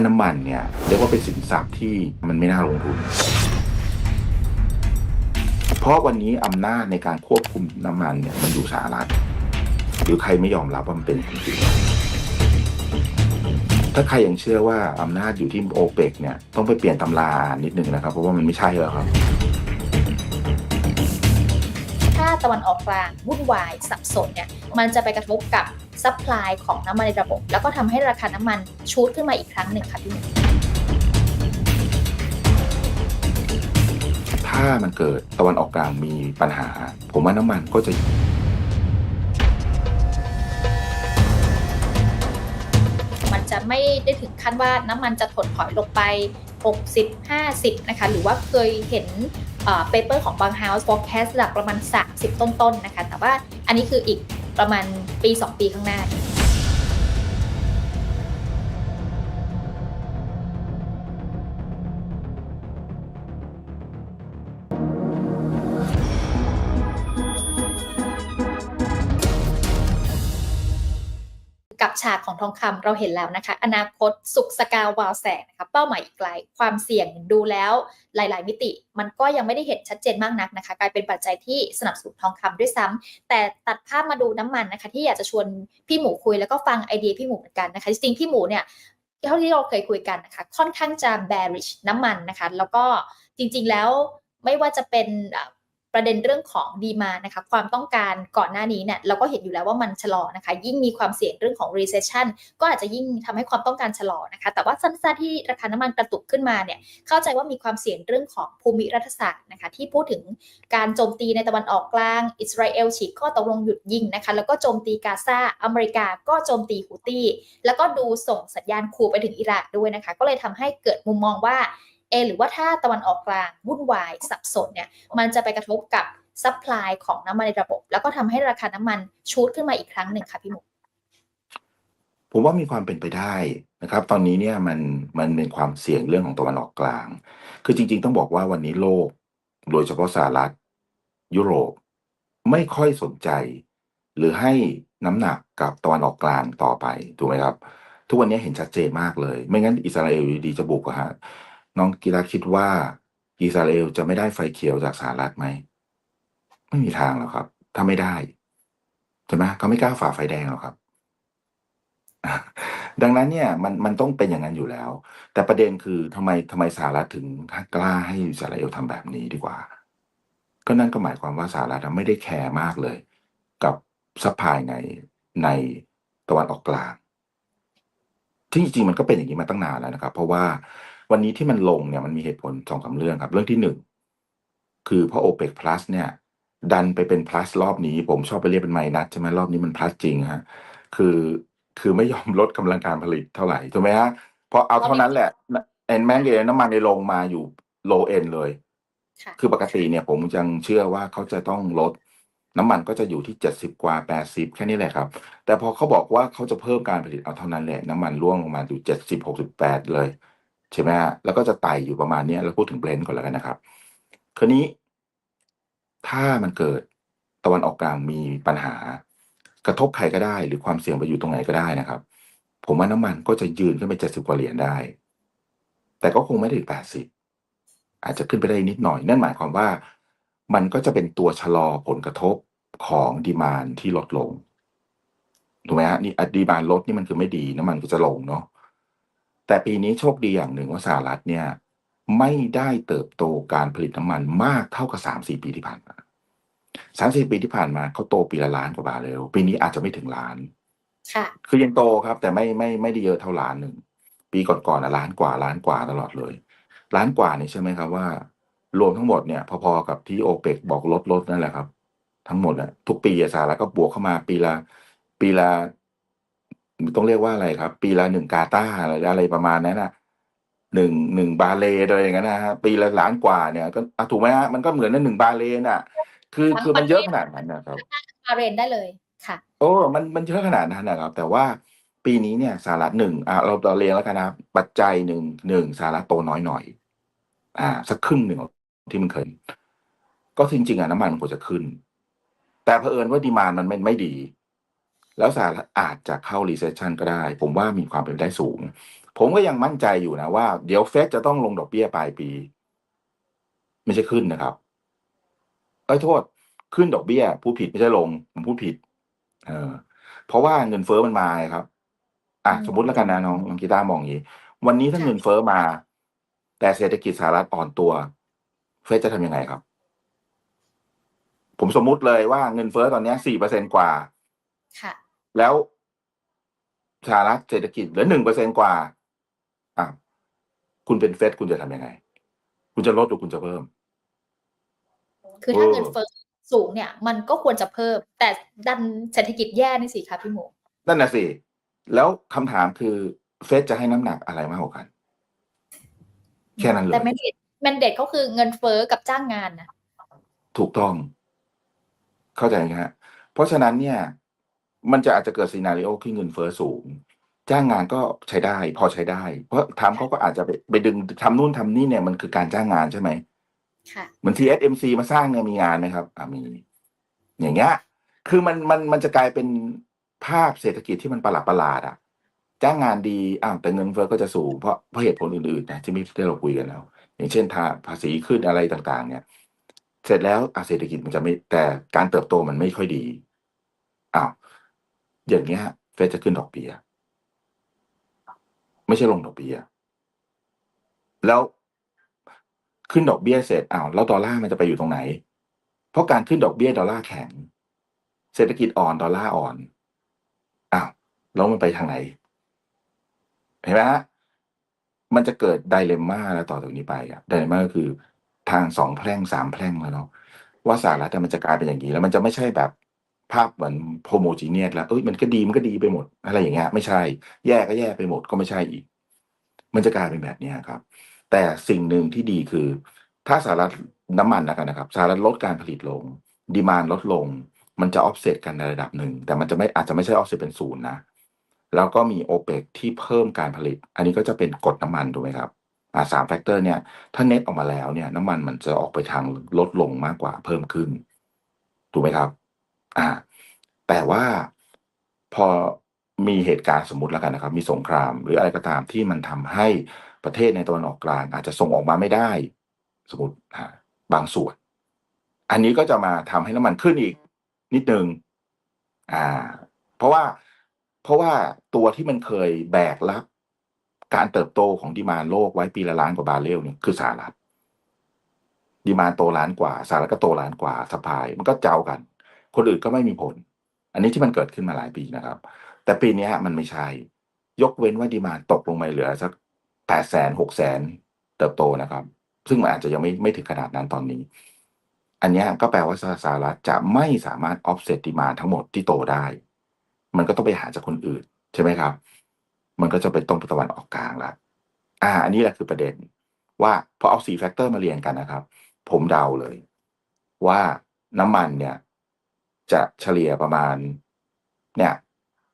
น้ำมันเนี่ยเรียกว่าเป็นสินทรัพย์ที่มันไม่น่าลงทุน เพราะวันนี้อำนาจในการควบคุมน้ำมันเนี่ยมันอยู่สหรัฐหรือใครไม่ยอมรับว่ามันเป็นจริงถ้าใครยังเชื่อว่าอำนาจอยู่ที่โอเปกเนี่ยต้องไปเปลี่ยนตำรานิดนึงนะครับ เพราะว่ามันไม่ใช่แล้วครับาตะวันออกกลางวุ่นวายสับสนเนี่ยมันจะไปกระทบกับซัพพลายของน้ำมันในระบบ แล้วก็ทำให้ราคาน้ำมันชูดขึ้นมาอีกครั้งหนึ่งค่ะพี่หนุ่มถ้ามันเกิดตะวันออกกลางมีปัญหา ผมว่าน้ำมันก็จะ มันจะไม่ได้ถึงขั้นว่าน้ำมันจะถดถอยลงไป 60 50 นะคะ หรือว่าเคยเห็น เปเปอร์ของบาง House forecast ระดักประมาณ 30 ต้นๆนะคะ แต่ว่าอันนี้คืออีกประมาณปี 2 ปีข้างหน้า กับฉากของทองคำเราเห็นแล้วนะคะ อนาคตสุขสกาววาวแสงนะคะเป้าหมายอีกไกล ความเสี่ยงดูแล้วหลาย ๆ มิติ มันก็ยังไม่ได้เห็นชัดเจนมากนักนะคะ กลายเป็นปัจจัยที่สนับสนุนทองคำด้วยซ้ำแต่ตัดภาพมาดูน้ำมันนะคะ ที่อยากจะชวนพี่หมูคุยแล้วก็ฟังไอเดียพี่หมูเหมือนกันนะคะจริงๆพี่หมูเนี่ยเท่าที่เราเคยคุยกันนะคะค่อนข้างจะ bearish น้ำมันนะคะ แล้วก็จริงๆแล้วไม่ว่าจะเป็น ประเด็นเรื่องของดีมานะคะความต้องการก่อนหน้านี้เนี่ยเราก็เห็นอยู่แล้วว่ามันชะลอนะคะ ยิ่งมีความเสี่ยงเรื่องของ recession ก็อาจจะยิ่งทำให้ความต้องการชะลอนะคะ แต่ว่าสั้นๆที่ราคาน้ำมันกระตุกขึ้นมาเนี่ยเข้าใจว่ามีความเสี่ยงเรื่องของภูมิรัฐศาสตร์นะคะที่พูดถึงการโจมตีในตะวันออกกลาง อิสราเอลฉีกข้อตกลงหยุดยิงนะคะแล้วก็โจมตีกาซาอเมริกาก็โจมตีฮูตี้แล้วก็ดูส่งสัญญาณขู่ไปถึงอิร่านด้วยนะคะ ก็เลยทำให้เกิดมุมมองว่า เอหรือว่าถ้าตะวันออกกลางวุ่นวายสับสนเนี่ยมันจะไปกระทบกับซัพพลายของน้ำมันในระบบ แล้วก็ทำให้ราคาน้ำมันชูดขึ้นมาอีกครั้งหนึ่งค่ะพี่หมูผมว่ามีความเป็นไปได้นะครับ ตอนนี้เนี่ยมันมันเป็นความเสี่ยงเรื่องของตะวันออกกลาง คือจริง ๆ ต้องบอกว่าวันนี้โลก โดยเฉพาะสหรัฐ ยุโรปไม่ค่อยสนใจ หรือให้น้ำหนักกับตะวันออกกลางต่อไปถูกไหมครับ ทุกวันนี้เห็นชัดเจนมากเลย ไม่งั้นอิสราเอลดีจะบุกอะฮะ น้องกีฬาคิดว่าอิสราเอลจะไม่ได้ไฟเขียวจากสหรัฐไหม ไม่มีทางหรอกครับ ถ้าไม่ได้ใช่ไหมเขาไม่กล้าฝ่าไฟแดงหรอกครับ ดังนั้นเนี่ยมันมันต้องเป็นอย่างนั้นอยู่แล้ว แต่ประเด็นคือทำไมทำไมสหรัฐถึงกล้าให้อิสราเอลทำแบบนี้ดีกว่า ก็นั่นก็หมายความว่าสหรัฐไม่ได้แคร์มากเลย กับซัพพลายในในตะวันออกกลางที่จริงมันก็เป็นอย่างนี้มาตั้งนานแล้วนะครับ เพราะว่า วันนี้ที่มันลงเนี่ยมันมีเหตุผลสองสาเรื่องครับ เรื่องที่หนึ่งคือเพราะ OPEC plus เนี่ย ดันไปเป็น plus รอบนี้ ผมชอบไปเรียกเป็นไมนัสใช่ไหมรอบนี้มัน plus จริงฮะคือคือไม่ยอมลดกำลังการผลิตเท่าไหร่ถูกไหมฮะพอเอาเท่านั้นแหละเอ็นแมงเกน้ำมันในลงมาอยู่ low end เลยค่ะคือปกติเนี่ยผมยังเชื่อว่าเขาจะต้องลดน้ำมันก็จะอยู่ที่เจ็ดสิบกว่าแปดสิบแค่นี้แหละครับ แต่พอเขาบอกว่าเขาจะเพิ่มการผลิตเอาเท่านั้นแหละ น้ำมันร่วงลงมาอยู่เจ็ดสิบหกสิบแปดเลย ใช่ไหมฮะแล้วก็จะไต่อยู่ประมาณนี้เราพูดถึงเบรนท์ก่อนแล้วกันนะครับ คราวนี้ ถ้ามันเกิดตะวันออกกลางมีปัญหา กระทบใครก็ได้ หรือความเสี่ยงไปอยู่ตรงไหนก็ได้นะครับ ผมว่าน้ำมันก็จะยืนขึ้นไปเจ็ดสิบกว่าเหรียญได้ แต่ก็คงไม่ถึงแปดสิบอาจจะขึ้นไปได้นิดหน่อย นั่นหมายความว่า มันก็จะเป็นตัวชะลอผลกระทบของดีมานที่ลดลงถูกไหมฮะนี่ดีมานลดนี่มันคือไม่ดีน้ำมันก็จะลงเนาะ แต่ปีนี้โชคดีอย่างหนึ่งว่าสหรัฐเนี่ย ไม่ได้เติบโตการผลิตน้ำมันมากเท่ากับสามสี่ปีที่ผ่านมาสามสี่ปีที่ผ่านมาเขาโตปีละล้านกว่าบาทเร็วปีนี้อาจจะไม่ถึงล้าน ค่ะ คือยังโตครับ แต่ไม่ไม่ไม่ได้เยอะเท่าล้านหนึ่งปีก่อนๆนะล้านกว่าล้านกว่าตลอดเลย ล้านกว่านี่ใช่ไหมครับว่า รวมทั้งหมดเนี่ย พอๆกับที่โอเปกบอกลดลดนั่นแหละครับ ทั้งหมดอะทุกปีสหรัฐก็บวกเข้ามาปีละปีละ ต้องเรียกว่าอะไรครับ ปีละหนึ่งกาตาร์อะไรอะไรประมาณนั้นนะหนึ่งหนึ่งบาเลนอะไรอย่างนั้นนะฮะปีละล้านกว่าเนี่ย ก็อะถูกไหมฮะมันก็เหมือนนั่นหนึ่งบาเลนอะ คือคือมันเยอะขนาดนั้นนะครับมาเรนได้เลยค่ะ โอ้มันมันเยอะขนาดนั้นนะครับ แต่ว่าปีนี้เนี่ยสหรัฐหนึ่งอ่าเราเราเรียนแล้วกันนะครับปัจจัยหนึ่งหนึ่งสหรัฐโตน้อยหน่อย อ่า สักครึ่งหนึ่งที่มันเคย ก็จริงๆอะน้ำมันมันควรจะขึ้น แต่เผอิญว่าดีมานมันไม่ไม่ดี แล้วสหรัฐอาจจะเข้า recession ก็ได้ ผมว่ามีความเป็นไปได้สูงเพผมก็ยังมั่นใจอยู่นะว่าเดี๋ยวเฟดจะต้องลงดอกเบี้ยปลายปี ไม่ใช่ขึ้นนะครับเอ้ยโทษ ขึ้นดอกเบี้ยผู้ผิดไม่ใช่ลง ผมพูดผิด เออ เพราะว่าเงินเฟ้อมันมาไงครับ อะอืมสมมติแล้วกันนะน้องน้องกีตาร์มองอย่างนี้ วันนี้ถ้าค่ะเงินเฟ้อมา แต่เศรษฐกิจสหรัฐอ่อนตัว เฟดจะทำยังไงครับ ผมสมมุติเลยว่าเงินเฟ้อตอนเนี้สี่เปอร์เซ็นกว่า ค่ะ แล้วสหรัฐเศรษฐกิจเหลือหนึ่งเปอร์เซ็นกว่าอะคุณเป็นเฟดคุณจะทำยังไง คุณจะลดหรือคุณจะเพิ่ม คือถ้าเออเงินเฟ้อสูงเนี่ย มันก็ควรจะเพิ่ม แต่ดันเศรษฐกิจแย่นี่สิคะพี่หมูนั่นน่ะสิแล้วคำถามคือเฟดจะให้น้ำหนักอะไรมากกว่ากัน แค่นั้นเลยแต่แมนเดตแมนเดตเขาคือเงินเฟ้อกับจ้างงานนะถูกต้อง เข้าใจไหมฮะเพราะฉะนั้นเนี่ย มันจะอาจจะเกิดซีนารีโอที่เงินเฟ้อสูง จ้างงานก็ใช้ได้ พอใช้ได้ เพราะทำเขาก็อาจจะไปไปดึงทำนู่นทำนี่เนี่ยมันคือการจ้างงานใช่ไหมค่ะเหมือน TSMC มาสร้างเนี่ยมีงานไหมครับอ่ามี อย่างเงี้ย คือมันมันมันจะกลายเป็นภาพเศรษฐกิจที่มันประหลาดประหลาดๆอะ จ้างงานดีอ้าวแต่เงินเฟ้อก็จะสูงเพราะเพราะเหตุผลอื่นๆนะที่ไม่ได้เราคุยกันแล้ว อย่างเช่นทาภาษีขึ้นอะไรต่างๆ เนี่ย เสร็จแล้วอะเศรษฐกิจมันจะไม่แต่การเติบโตมันไม่ค่อยดีอ้าว อย่างเงี้ยเฟดจะขึ้นดอกเบี้ยไม่ใช่ลงดอกเบี้ยแล้วขึ้นดอกเบี้ยเสร็จอ้าวแล้วดอลลาร์มันจะไปอยู่ตรงไหน เพราะการขึ้นดอกเบี้ยดอลลาร์แข็ง เศรษฐกิจอ่อนดอลลาร์อ่อนอ้าวแล้วมันไปทางไหน เห็นไหมฮะมันจะเกิดไดเลมม่าแล้วต่อจากนี้ไปอะไดเลมม่าก็คือทางสองแพร่งสามแพร่งแล้วเนาะว่าสหรัฐมันจะกลายเป็นอย่างนี้แล้วมันจะไม่ใช่แบบ ภาพเหมือนโฮโมจีเนียสแล้วเอ้ยมันก็ดีมันก็ดีไปหมด อะไรอย่างเงี้ยไม่ใช่ แย่ก็แย่ไปหมดก็ไม่ใช่อีก มันจะกลายเป็นแบบเนี้ยครับ แต่สิ่งหนึ่งที่ดีคือ ถ้าสหรัฐน้ำมันนนะครับสหรัฐลดการผลิตลง ดีมานลดลง มันจะออฟเซตกันในระดับหนึ่ง แต่มันจะไม่อาจจะไม่ใช่ออฟเซตเป็นศูนย์นะแล้วก็มีโอเปกที่เพิ่มการผลิต อันนี้ก็จะเป็นกฎน้ำมันถูกไหมครับอ่าสามแฟกเตอร์เนี่ย ถ้าเน็ตออกมาแล้วเนี่ย น้ำมันมันจะออกไปทางลดลงมากกว่าเพิ่มขึ้น ถูกไหมครับ อ่าแต่ว่าพอมีเหตุการณ์สมมติแล้วกันนะครับ มีสงคราม หรืออะไรก็ตามที่มันทำให้ประเทศในตะวันออกกลาง อาจจะส่งออกมาไม่ได้ สมมติบางส่วน อันนี้ก็จะมาทำให้น้ำมันขึ้นอีก นิดนึงอ่า เพราะว่าเพราะว่าตัวที่มันเคยแบกรับ การเติบโตของดีมานโลกไว้ปีละล้านกว่าบาร์เรลเนี่ยคือสหรัฐดีมานโตล้านกว่าสหรัฐก็โตล้านกว่าสปายมันก็เจ้ากัน คนอื่นก็ไม่มีผล อันนี้ที่มันเกิดขึ้นมาหลายปีนะครับ แต่ปีนี้มันไม่ใช่ ยกเว้นว่าดีมาตกลงมาเหลือสักแปดแสนหกแสนเติบโตนะครับ ซึ่งมันอาจจะยังไม่ไม่ถึงขนาดนั้นตอนนี้ อันนี้ก็แปลว่าสหรัฐจะไม่สามารถ offset ดีมาทั้งหมดที่โตได้ มันก็ต้องไปหาจากคนอื่นใช่ไหมครับ มันก็จะเป็นตรงตะวันออกกลางละอ่า อันนี้แหละคือประเด็นว่าพอเอาสี่แฟกเตอร์มาเรียนกันนะครับ ผมเดาเลย ว่าน้ำมันเนี่ย จะเฉลี่ยประมาณ เนี่ย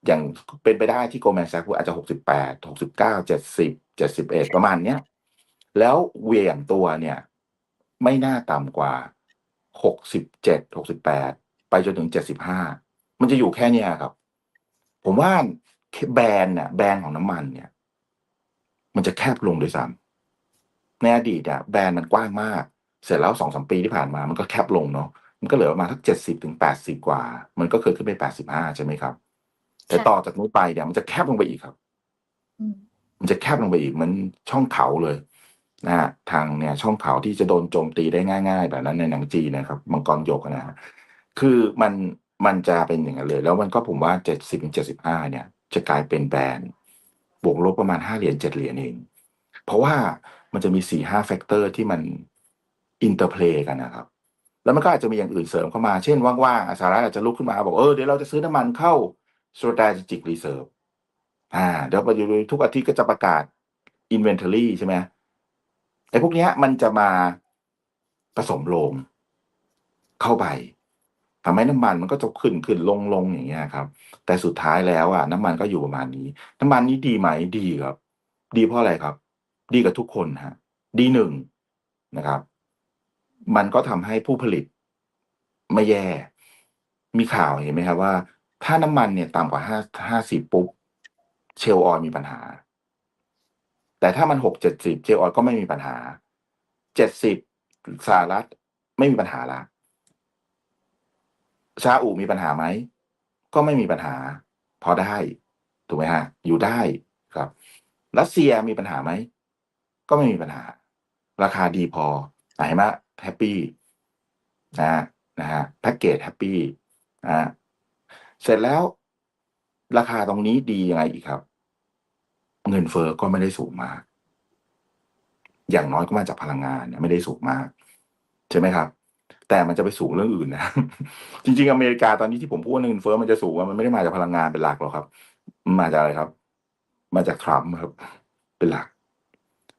อย่างเป็นไปได้ที่โกลแมนแซกอาจจะหกสิบแปดหกสิบเก้าเจ็ดสิบเจ็ดสิบเอ็ดประมาณเนี้ยแล้วเวียงตัวเนี่ย ไม่น่าต่ำกว่าหกสิบเจ็ดหกสิบแปดไปจนถึงเจ็ดสิบห้ามันจะอยู่แค่เนี้ยครับ ผมว่าแบรนด์เนี่ยแบรนด์ของน้ำมันเนี่ย มันจะแคบลงด้วยซ้ำในอดีตเนี่ยแบรนด์มันกว้างมาก เสร็จแล้วสองสามปีที่ผ่านมา มันก็แคบลงเนาะ มันก็เหลือประมาณทักเจ็ดสิบถึงแปดสิบกว่า มันก็เคยขึ้นไปแปดสิบห้าใช่ไหมครับ แต่ใช่ต่อจากนี้ไปเนี่ยมันจะแคบลงไปอีกครับอืมมันจะแคบลงไปอีกเหมันช่องเขาเลยนะฮะทางเนี่ยช่องเขาที่จะโดนโจมตีได้ง่าย ๆ แบบนั้นในหนังจีนนะครับมังกรหยกนะฮะคือมันมันจะเป็นอย่างนั้นเลย แล้วมันก็ผมว่าเจ็ดสิบถึงเจ็ดสิบห้าเนี่ย จะกลายเป็นแบรนด์บวกลบประมาณห้าเหรียญเจ็ดเหรียญเองเพราะว่ามันจะมีสี่ห้าแฟกเตอร์ที่มันอินเตอร์เพลย์กันนะครับ แล้วมันก็อาจจะมีอย่างอื่นเสริมเข้ามา เช่นว่างๆอสหรัฐอาจจะลุกขึ้นมาบอกเออเดี๋ยวเราจะซื้อน้ำมันเข้า strategic reserve อ่าเดี๋ยวไปดูทุกอาทิตย์ก็จะประกาศ inventory ใช่ไหมไอ้พวกเนี้ยมันจะมาผสมลงเข้าไปทำให้น้ำมันมันก็จะขึ้นขึ้นลงลงอย่างเงี้ยครับ แต่สุดท้ายแล้วอะน้ำมันก็อยู่ประมาณนี้ น้ำมันนี้ดีไหมดีครับ ดีเพราะอะไรครับ ดีกับทุกคนฮะ ดีหนึ่งนะครับ มันก็ทำให้ผู้ผลิตไม่แย่ มีข่าวเห็นไหมครับว่า ถ้าน้ำมันเนี่ยต่ำกว่าห้าห้าสิบปุ๊บเชลออยมีปัญหา แต่ถ้ามันหกเจ็ดสิบเจลออยก็ไม่มีปัญหาเจ็ดสิบสหรัฐไม่มีปัญหาละซาอุมีปัญหาไหม ก็ไม่มีปัญหา พอได้ ถูกไหมฮะ อยู่ได้ครับ รัสเซียมีปัญหาไหม ก็ไม่มีปัญหา ราคาดีพอไหนมา แฮปปี้นะฮะนะฮะแพ็กเกจแฮปปี้นะฮะเสร็จแล้วราคาตรงนี้ดียังไงอีกครับ เงินเฟอ้อก็ไม่ได้สูงมาก อย่างน้อยก็มาจากพลังงานเนี่ยไม่ได้สูงมาก ใช่ไหมครับ แต่มันจะไปสูงเรื่องอื่นนะ จริง ๆ อเมริกาตอนนี้ที่ผมพูดว่าเงินเฟอ้อมันจะสูงมันไม่ได้มาจากพลังงานเป็นหลักหรอกครับมันมาจากอะไรครับ มาจากทรัมป์ครับ เป็นหลัก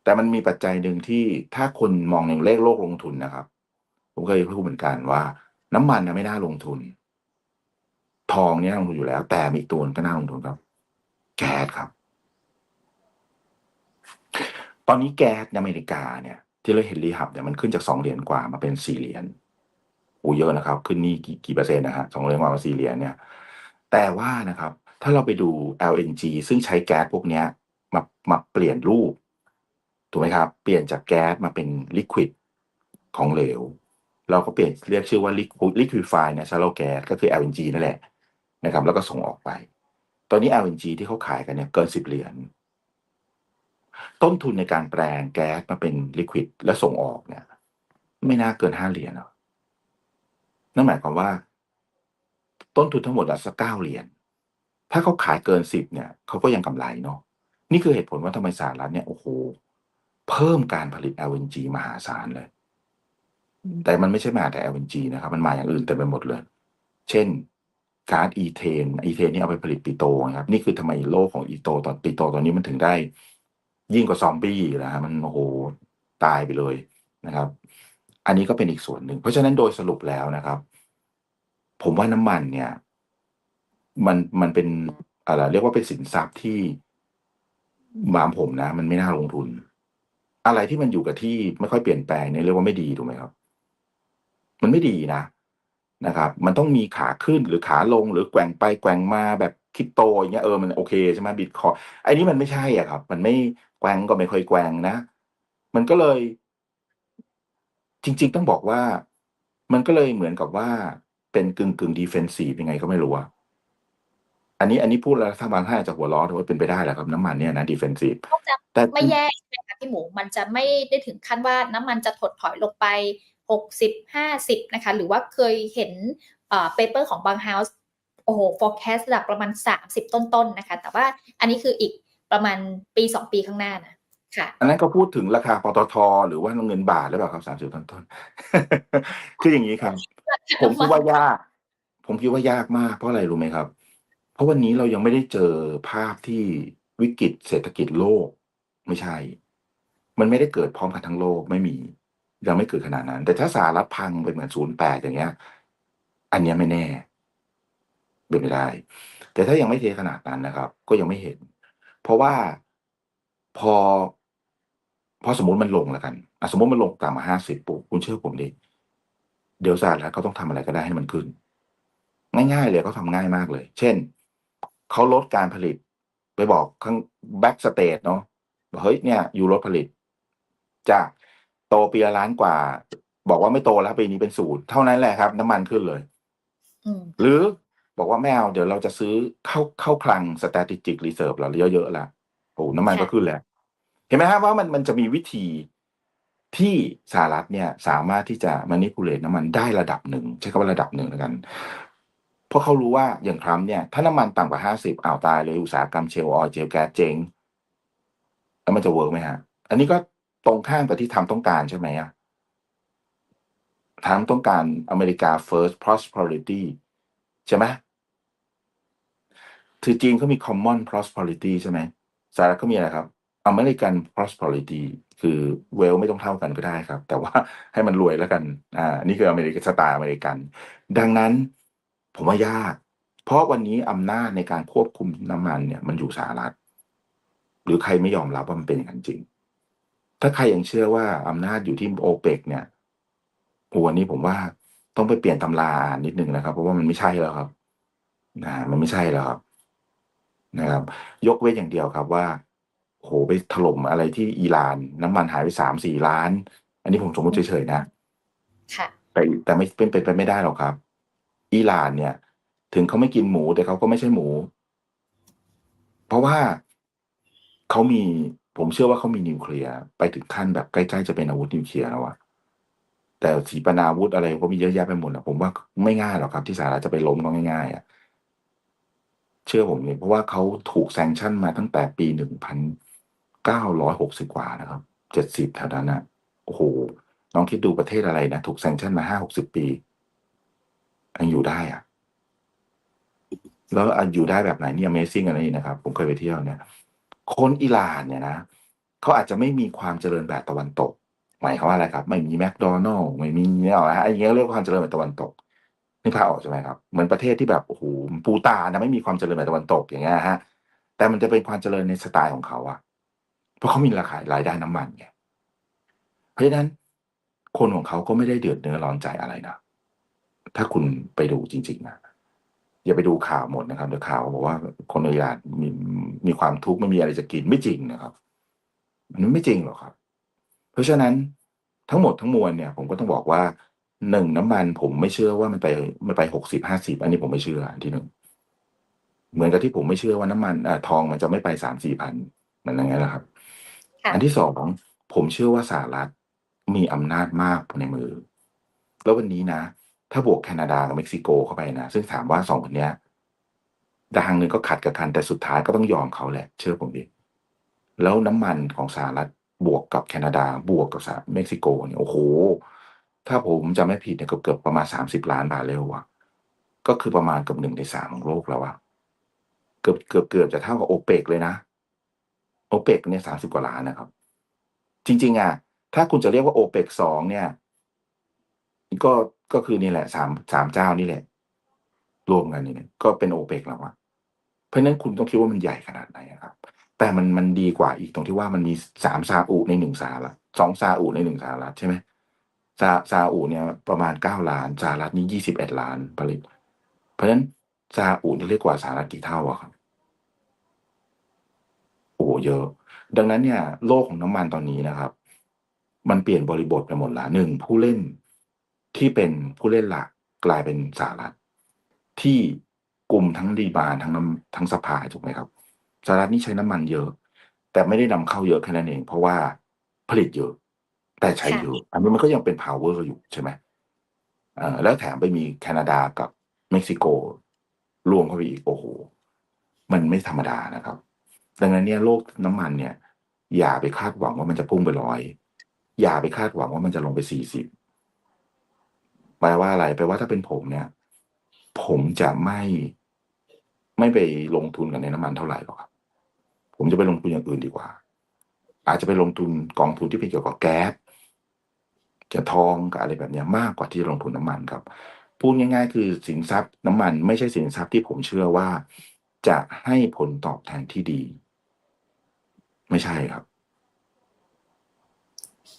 แต่มันมีปัจจัยหนึ่งที่ถ้าคนมองในเลขโลกลงทุนนะครับ ผมเคยพูดเหมือนกันว่า น้ำมันนะไม่น่าลงทุน ทองเนี่ยลงทุนอยู่แล้ว แต่มีอีกตัวนึงก็น่าลงทุนครับ แก๊สครับ ตอนนี้แก๊สในอเมริกาเนี่ย ที่เราเห็นรีหับเนี่ยมันขึ้นจากสองเหรียญกว่ามาเป็นสี่เหรียญโอ้เยอะนะครับ ขึ้นนี่กี่กี่เปอร์เซ็นต์นะฮะสองเหรียญกว่ามาสี่เหรียญเนี่ย แต่ว่านะครับ ถ้าเราไปดู LNG ซึ่งใช้แก๊สพวกเนี้ยมามาเปลี่ยนรูป ถูกไหมครับ เปลี่ยนจากแก๊สมาเป็นลิควิดของเหลว เราก็เปลี่ยนเรียกชื่อว่า liquefy natural gas ก็คือ LNG นั่นแหละนะครับ แล้วก็ส่งออกไป ตอนนี้ LNG ที่เขาขายกันเนี่ยเกินสิบเหรียญต้นทุนในการแปลงแก๊สมาเป็นลิควิดและส่งออกเนี่ย ไม่น่าเกินห้าเหรียญนั่นหมายความว่า ต้นทุนทั้งหมดอะสักเก้าเหรียญถ้าเขาขายเกินสิบเนี่ยเขาก็ยังกำไรเนาะนี่คือเหตุผลว่าทำไมสหรัฐเนี่ยโอ้โห เพิ่มการผลิต LNG มหาศาลเลย แต่มันไม่ใช่มาแต่ LNG นะครับ มันมาอย่างอื่นเต็มไปหมดเลย เช่นก๊าซอีเทนอีเทนนี่เอาไปผลิตปิโตรนะครับ นี่คือทำไมโลกของอีโตตอนปิโตรตอนนี้มันถึงได้ ยิ่งกว่าซอมบี้นะฮะมันโอ้โหตายไปเลยนะครับ อันนี้ก็เป็นอีกส่วนหนึ่ง เพราะฉะนั้นโดยสรุปแล้วนะครับ ผมว่าน้ำมันเนี่ย มันมันเป็นอะไรเรียกว่าเป็นสินทรัพย์ที่บามผมนะ มันไม่น่าลงทุน อะไรที่มันอยู่กับที่ไม่ค่อยเปลี่ยนแปลงเนี่ยเรียกว่าไม่ดีถูกไหมครับ มันไม่ดีนะนะครับ มันต้องมีขาขึ้นหรือขาลงหรือแกว่งไปแกว่งมาแบบคริปโตอย่างเงี้ยเออมันโอเคใช่ไหมบิตคอยไอ้นี่มันไม่ใช่อะครับ มันไม่แกว่งก็ไม่ค่อยแกว่งนะ มันก็เลย จริง ๆ ต้องบอกว่า มันก็เลยเหมือนกับว่าเป็นกึ่งกึ่งดีเฟนซีฟยังไงก็ไม่รู้อะ อันนี้อันนี้พูดแล้วรัฐบาลให้อาจจะหัวเร้อนว่าเป็นไปได้แหละครับน้ำมันเนี่ยนะดีเฟนซีฟก็จะแต่ไม่แย่ใช่ไหมคะพี่หมูมันจะไม่ได้ถึงขั้นว่าน้ำมันจะถดถอยลงไปหกสิบห้าสิบนะคะ หรือว่าเคยเห็นเอ่อเปเปอร์ของบางเฮาส์โอ้โห forecast ระดับประมาณสามสิบต้นๆนะคะ แต่ว่าอันนี้คืออีกประมาณปีสองปีข้างหน้านะค่ะ อันนั้นก็พูดถึงราคาปตทหรือว่าเงินบาทหรือเปล่าครับสามสิบต้นต้นๆคืออย่างนี้ครับ ผมคิดว่ายาก ผมคิดว่ายากมากเพราะอะไรรู้ไหมครับ เพราะวันนี้เรายังไม่ได้เจอภาพที่วิกฤตเศรษฐกิจโลก ไม่ใช่ มันไม่ได้เกิดพร้อมกันทั้งโลกไม่มี ยังไม่เกิดขนาดนั้น แต่ถ้าสหรัฐพังไปเหมือนศูนย์แปดอย่างเงี้ย อันเนี้ยไม่แน่เป็นไปได้ แต่ถ้ายังไม่เทขนาดนั้นนะครับ ก็ยังไม่เห็น เพราะว่าพอพอสมมติมันลงแล้วกันอสมมติมันลงต่ำมาห้าสิบปุ๊บคุณเชื่อผมดิเดี๋ยวสหรัฐเขาต้องทำอะไรก็ได้ให้มันขึ้น ง่ายๆเลยเขาทำง่ายมากเลย เช่น เขาลดการผลิต ไปบอกข้างแบ็กสเตทเนาะบอกเฮ้ยเนี่ยอยู่ลดผลิต จากโตปีละล้านกว่า บอกว่าไม่โตแล้วปีนี้เป็นศูนย์เท่านั้นแหละครับ น้ำมันขึ้นเลยอืมหรือบอกว่าไม่เอาเดี๋ยวเราจะซื้อเข้าเข้าคลัง strategic reserve เราเยอะๆแล้วโอ้น้ำมันก็ขึ้นแล้ว เห็นไหมครับว่ามันมันจะมีวิธีที่สหรัฐเนี่ย สามารถที่จะ manipulate น้ำมันได้ระดับหนึ่งใช้คำว่าระดับหนึ่งแล้วกันเพ ราะเขารู้ว่าอย่างทรัมป์เนี่ย ถ้าน้ำมันต่ำกว่าห้าสิบอ้าวตายเลยอุตสาหกรรมเชลล์ออยล์เจลแก๊สเจ๊งแล้วมันจะเวิร์กไหมฮะ อันนี้ก็ตรงข้ามกับที่ทำต้องการใช่ไหมอะทำต้องการอเมริกา first prosperity ใช่ไหมคือจีนเขามี common prosperity ใช่ไหมสหรัฐเขามีอะไรครับ American prosperity คือเวลไม่ต้องเท่ากันก็ได้ครับ แต่ว่าให้มันรวยแล้วกัน อ่า นี่คืออเมริกันสไตล์อเมริกัน ดังนั้น ผมว่ายาก เพราะวันนี้อำนาจในการควบคุมน้ำมันเนี่ย มันอยู่สหรัฐ หรือใครไม่ยอมรับว่ามันเป็นอย่างนั้นจริง ถ้าใครยังเชื่อว่าอำนาจอยู่ที่โอเปกเนี่ยโหวันนี้ผมว่าต้องไปเปลี่ยนตำราอ่านนิดนึงนะครับ เพราะว่ามันไม่ใช่แล้วครับนะมันไม่ใช่แล้วครับ นะครับ ยกเว้นอย่างเดียวครับว่าโหไปถล่มอะไรที่อิหร่าน น้ำมันหายไปสามสี่ล้าน อันนี้ผมสมมติเฉยๆนะ ค่ะ แต่แต่ไม่เป็นเป็นไปไม่ได้หรอกครับ อิหร่านเนี่ย ถึงเขาไม่กินหมูแต่เขาก็ไม่ใช่หมู เพราะว่าเขามีผมเชื่อว่าเขามีนิวเคลียร์ไปถึงขั้นแบบใกล้ๆจะเป็นอาวุธนิวเคลียร์แล้วอะแต่ขีปนาวุธอะไรก็มีเยอะแยะไปหมดอะผมว่าไม่ง่ายหรอกครับ ที่สหรัฐจะไปล้มก็ง่ายๆอะเชื่อผมเลยเพราะว่าเขาถูกแซงชั่นมาตั้งแต่ปีหนึ่งพันเก้าร้อยหกสิบกว่านะครับเจ็ดสิบแถวนั้นนะโอ้โหลองคิดดูประเทศอะไรนะ ถูกแซงชั่นมาห้าหกสิบปี ยังอยู่ได้อะแล้วอันอยู่ได้แบบไหนเนี่ย Amazing อะไรนี่นะครับ ผมเคยไปเที่ยวเนี่ย คนอิหร่านเนี่ยนะเขาอาจจะไม่มีความเจริญแบบตะวันตก หมายความว่าอะไรครับ ไม่มีแมคโดนัลล์ไม่มีเนี่ยหรฮะไอ้เงี้ยเรียกว่าความเจริญแบบตะวันตกนี่พาพออกใช่ไหมครับเหมือนประเทศที่แบบโอ้โหปูตานะไม่มีความเจริญแบบตะวันตกอย่างเงี้ยฮะ แต่มันจะเป็นความเจริญในสไตล์ของเขาอะเพราะเขามีราคารายได้น้ำมันไงเพราะฉะนั้นคนของเขาก็ไม่ได้เดือดเนื้อร้อนใจอะไรนะ ถ้าคุณไปดูจริงๆนะอย่าไปดูข่าวหมดนะครับเดี๋ยวข่าวบอกว่าคนอิหร่านมีมีความทุกข์ไม่มีอะไรจะกินไม่จริงนะครับ มันไม่จริงหรอกครับ เพราะฉะนั้นทั้งหมดทั้งมวลเนี่ย ผมก็ต้องบอกว่าหนึ่งน้ำมันผมไม่เชื่อว่ามันไปมันไปหกสิบห้าสิบอันนี้ผมไม่เชื่ออันที่หนึ่งเหมือนกับที่ผมไม่เชื่อว่าน้ำมันอ่าทองมันจะไม่ไปสามสี่พันมันยังไงล่ะครับค่ะอันที่สองผมเชื่อว่าสหรัฐมีอำนาจมากในมือ แล้ววันนี้นะ ถ้าบวกแคนาดากับเม็กซิโกเข้าไปนะ ซึ่งถามว่าสองคนเนี้ยทางหนึ่งก็ขัดกับกันแต่สุดท้ายก็ต้องยอมเขาแหละ เชื่อผมดิแล้วน้ำมันของสหรัฐบวกกับแคนาดาบวกกับสหเม็กซิโกเนี่ยโอ้โห ถ้าผมจะไม่ผิดเนี่ยก็เกือบประมาณสามสิบล้านบาทเร็วอะก็คือประมาณกับหนึ่งในสามของโลกแล้วอะเกือบเกือบเกือบจะเท่ากับโอเปกเลยนะโอเปกเนี่ยสามสิบกว่าล้านนะครับ จริง ๆอะถ้าคุณจะเรียกว่าโอเปกสองเนี่ย ก็ก็คือนี่แหละสามสามเจ้านี่แหละ รวมกันนี่เนี่ยก็เป็นโอเปกแล้วอะเพราะนั้นคุณต้องคิดว่ามันใหญ่ขนาดไหนอะครับ แต่มันมันดีกว่าอีกตรงที่ว่ามันมีสามซาอุในหนึ่งสหรัฐสองซาอุในหนึ่งสหรัฐใช่ไหมซาซาอุเนี่ยประมาณเก้าล้านสหรัฐนี่ยี่สิบเอ็ดล้านผลิต เพราะฉะนั้นซาอุนี่เรียกกว่าสหรัฐกี่เท่าอะครับโอ้โหเยอะ ดังนั้นเนี่ย โลกของน้ำมันตอนนี้นะครับ มันเปลี่ยนบริบทไปหมดละหนึ่งผู้เล่น ที่เป็นผู้เล่นหลักกลายเป็นสหรัฐ ที่กลุ่มทั้งดีบานทั้งน้ำทั้งสภาถูกไหมครับสหรัฐนี่ใช้น้ำมันเยอะ แต่ไม่ได้นำเข้าเยอะแค่นั้นเอง เพราะว่าผลิตเยอะ แต่ใช้เยอะอันนี้มันก็ยังเป็น power อยู่ใช่ไหมเอ่อแล้วแถมไปมีแคนาดากับเม็กซิโกรวมเข้าไปอีกโอ้โหมันไม่ธรรมดานะครับ ดังนั้นเนี่ยโลกน้ำมันเนี่ย อย่าไปคาดหวังว่ามันจะพุ่งไปร้อยอย่าไปคาดหวังว่ามันจะลงไปสี่สิบแป ลว่าอะไรแปลว่าถ้าเป็นผมเนี่ย ผมจะไม่ไม่ไปลงทุนกันในน้ำมันเท่าไหร่หรอกครับ ผมจะไปลงทุนอย่างอื่นดีกว่า อาจจะไปลงทุนกองทุนที่เป็นเกี่ยวกับแก๊สจะทองกับอะไรแบบนี้มากกว่าที่จะลงทุนน้ำมันครับพูดง่ายๆ คือสินทรัพย์น้ำมันไม่ใช่สินทรัพย์ที่ผมเชื่อว่าจะให้ผลตอบแทนที่ดี ไม่ใช่ครับ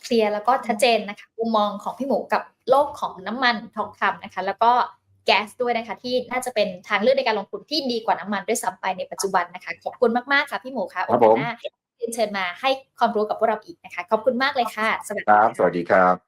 เคลียร์แล้วก็ชัดเจนนะคะมุมมองของพี่หมูกับโลกของน้ำมันทองคำนะคะ แล้วก็แก๊สด้วยนะคะที่น่าจะเป็นทางเลือกในการลงทุนที่ดีกว่าน้ำมันด้วยซ้ำไปในปัจจุบันนะคะขอบคุณมากๆค่ะพี่หมูค่ะโอครับกาผสมหน้าเรียนเชิญมาให้ความรู้กับพวกเราอีกนะคะ ขอบคุณมากเลยค่ะ สวัสดีครับค่ะสวัสดีครับ